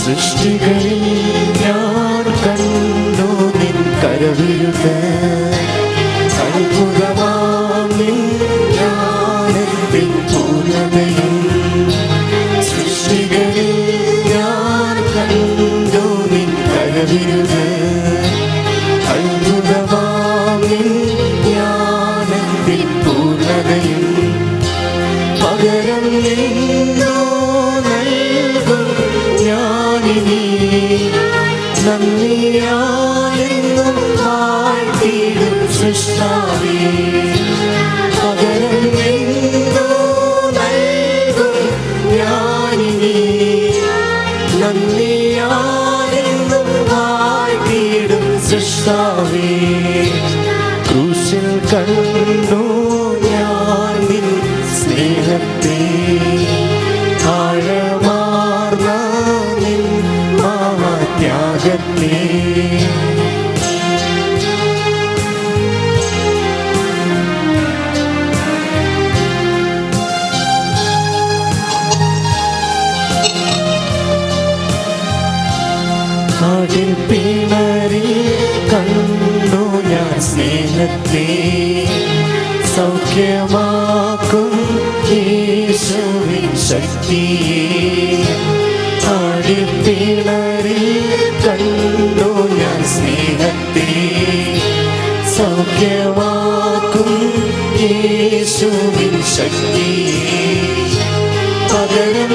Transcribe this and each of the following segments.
സൃഷ്ടികളിൽ ഞാൻ കണ്ടു നിൻ കരവിരുത് അത്ഭുതമാം നിൻ ജ്ഞാനത്തിൻ പൂർണതയും സൃഷ്ടികളിൽ ഞാൻ കണ്ടു നിൻ കരവിരുത് അത്ഭുതമാം നിൻ ജ്ഞാനത്തിൻ പൂർണതയും പകരം നിന്നോ സൃഷ്ടാവേ പകരം നൽകും ഞാനിനി നന്ദിയാലെന്നും വാഴ്ത്തിയിടും സൃഷ്ടാവേ ക്രൂശിൽ സ്നേഹത്തെ ആഴമാർന്ന നിൻ കാടിൽ പിണറി കണ്ടു ഞാൻ സ്നേഹത്തെ സൗഖ്യമാക്കും യേശുവിൻ ശക്തിയെ. കാടിൽ പിണറി കണ്ടു ഞാൻ സ്നേഹത്തെ സൗഖ്യമാക്കും യേശുവിൻ ശക്തിയെ. പകരം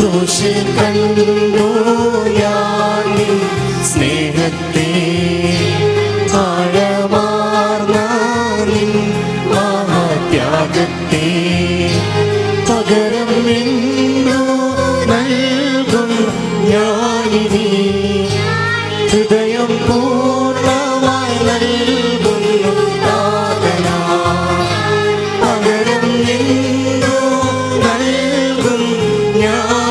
ക്രൂശിൽ കണ്ടു യാണി സ്നേഹത്തെ ആഴമാർന്ന മഹാത്യാഗത്തെ പകരം നിന്നു നൽകും ഞാനിനി. ഹൃദയം പൂർണമായി നൽകുന്നു പകരം നിന്നു നൽകും ഞാൻ